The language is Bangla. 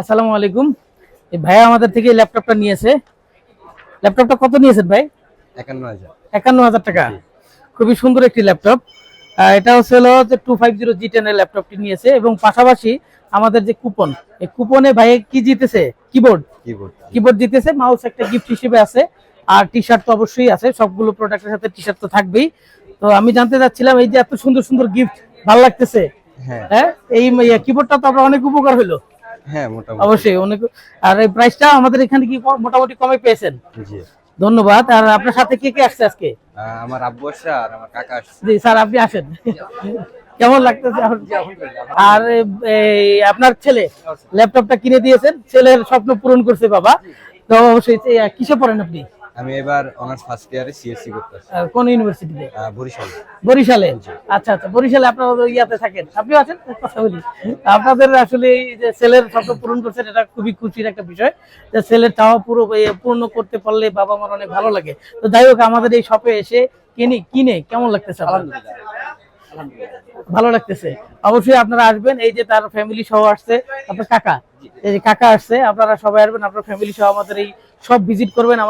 আসসালামু আলাইকুম। এই ভাই আমাদের থেকে ল্যাপটপটা নিয়েছে। ল্যাপটপটা কত নিয়েছেন ভাই? একান্ন হাজার একান্ন হাজার টাকা খুবই সুন্দর একটি ল্যাপটপ। এটা হচ্ছে হলো যে টু ফাইভ জিরো জি ল্যাপটপটি নিয়েছে এবং পাশাপাশি আমাদের যে কুপন এই কুপনে ভাই কি জিতেছে? কিবোর্ড। কিবোর্ড। কিবোর্ড জিতেছে মাউস একটা গিফট হিসেবে আছে। আর টি শার্ট তো অবশ্যই আছে সবগুলো প্রোডাক্টের সাথে টি শার্ট তো থাকবেই। তো আমি জানতে চাচ্ছিলাম এই যে এত সুন্দর সুন্দর গিফট ভালো লাগতেছে? হ্যাঁ। হ্যাঁ এই কিবোর্ডটা তো আপনার অনেক উপকার হলো হ্যাঁ মোটামুটি। অবশ্যই অনেক আর এই প্রাইসটা আমাদের এখানে কি মোটামুটি কমে পেয়েছেন? জি। ধন্যবাদ। আর আপনার সাথে কে কে আসছে আজকে? আমার আব্বু আসছে আর আমার কাকা আসছে। জি স্যার আপনি আসেন। কেমন লাগতেছে? আর এই আপনার ছেলে ল্যাপটপটা কিনে দিয়েছেন। ছেলের স্বপ্ন পূরণ করছে বাবা। তো অবশ্যই কিসে পড়েন আপনি? আমি এবার অনার্স ফার্স্ট ইয়ারে সিএসসি করতেছি। কোন ইউনিভার্সিটিতে বরিশাল। বরিশালে? আচ্ছা আচ্ছা বরিশালে আপনারা ইয়াতে থাকেন। আপনিও আছেন? কথা বলি। আপনাদের আসলে এই যে ছেলের স্বপ্ন পূরণ করছেন এটা খুবই খুশির একটা বিষয়। যে ছেলের চাওয়া পুরো পূর্ণ করতে পারলে বাবা মার অনেক ভালো লাগে। তো যাই হোক আমাদের এই শপে এসে কিনে কিনে কেমন লাগতেছে আপনার? ভালো লাগতেছে? অবশ্যই আপনারা আসবেন এই যে তার ফ্যামিলি সহ আসছে আপনার কাকা। এই যে কাকা আসছে আপনারা সবাই আসবেন আপনার ফ্যামিলি সহ আমাদের এই সব ভিজিট করবেন।